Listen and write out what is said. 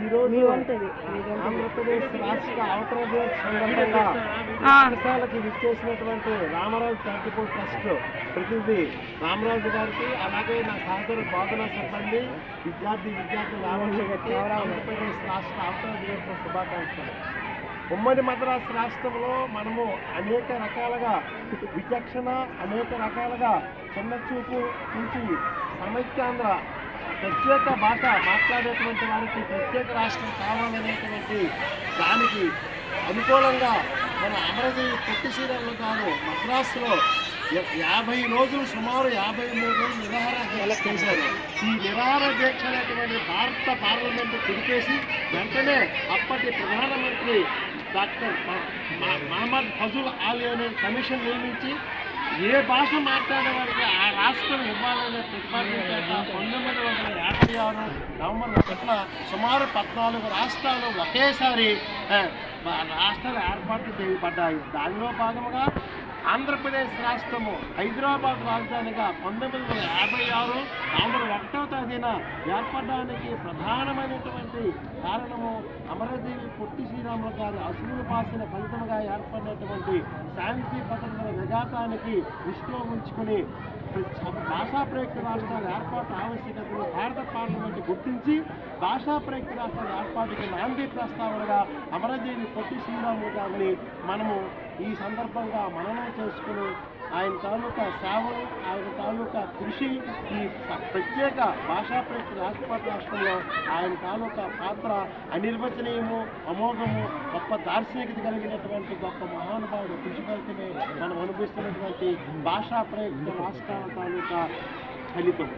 ఈరోజు. ఆంధ్రప్రదేశ్ రాష్ట్ర అవతరణ సందర్భంగా ఆ. పాఠశాలకి విచ్చేసినటువంటి రామరాజు చారిటబుల్ ట్రస్ట్ ప్రతినిధి రామరాజు గారికి అలాగే నా సహచర బోధనా సిబ్బంది విద్యార్థి విద్యార్థి రామరాజుకి ఆంధ్రప్రదేశ్ రాష్ట్ర అవతరణ దినోత్సవ శుభాకాంక్షలు ఉమ్మడి మద్రాసు రాష్ట్రంలో మనము అనేక రకాలుగా విచక్షణ అనేక రకాలుగా చిన్న చూపు నుంచి సమైక్యాంధ్ర ప్రత్యేక భాష మాట్లాడేటువంటి వారికి ప్రత్యేక రాష్ట్రం కావాలనేటువంటి దానికి అనుకూలంగా మన అమరదేవి పొట్టి శ్రీరాములు గారు మద్రాసులో యాభై రోజులు సుమారు యాభై మూడు రోజులు నిరాహార దీక్ష చేశారు. ఈ నిరాహార దీక్ష అనేటువంటి భారత పార్లమెంట్ తిరిగేసి వెంటనే అప్పటి ప్రధానమంత్రి డాక్టర్ మహమ్మద్ ఫజుల్ ఆలీ అనే కమిషన్ నియమించి ఏ భాష మాట్లాడే వారికి ఆ రాష్ట్రం ఇవ్వాలనే ప్రతిపాదించాక పంతొమ్మిది వందల యాభై ఆరు నవంబర్ ఒకటిన సుమారు పద్నాలుగు రాష్ట్రాలు ఒకేసారి రాష్ట్రాలు ఏర్పాటు చేయబడ్డాయి. దానిలో భాగంగా ఆంధ్రప్రదేశ్ రాష్ట్రము హైదరాబాద్ రాజధానిగా పంతొమ్మిది వందల యాభై ఆరు నవంబర్ ఒకటో తేదీన ఏర్పడడానికి ప్రధానమైనటువంటి కారణము అమరదేవి పొట్టి శ్రీరాములు గారి అసువులు పాసిన ఫలితంగా ఏర్పడినటువంటి శాంతి భద్రతల విఘాతానికి దృష్టిలో ఉంచుకుని భాషా ప్రయుక్త రాష్ట్రాల ఏర్పాటు ఆవశ్యకతను భారత పార్లమెంట్ గుర్తించి భాషా ప్రయుక్త రాష్ట్రాల ఏర్పాటుకి నాంది ప్రస్తావనగా అమరదేవి పొట్టి శ్రీరాములు గారిని మనము ఈ సందర్భంగా మననం చేసుకుని ఆయన తాలూకా సేవలు ఆయన తాలూకా కృషి ఈ ప్రత్యేక భాషా ప్రయత్న రాష్ట్రపతి రాష్ట్రంలో ఆయన తాలూకా పాత్ర అనిర్వచనీయము అమోఘము గొప్ప దార్శనికత కలిగినటువంటి గొప్ప మహానుభావుడు కృషి ఫలితమే మనం అనుభవిస్తున్నటువంటి భాషా ప్రయత్న రాష్ట్రాల తాలూకా ఫలితం.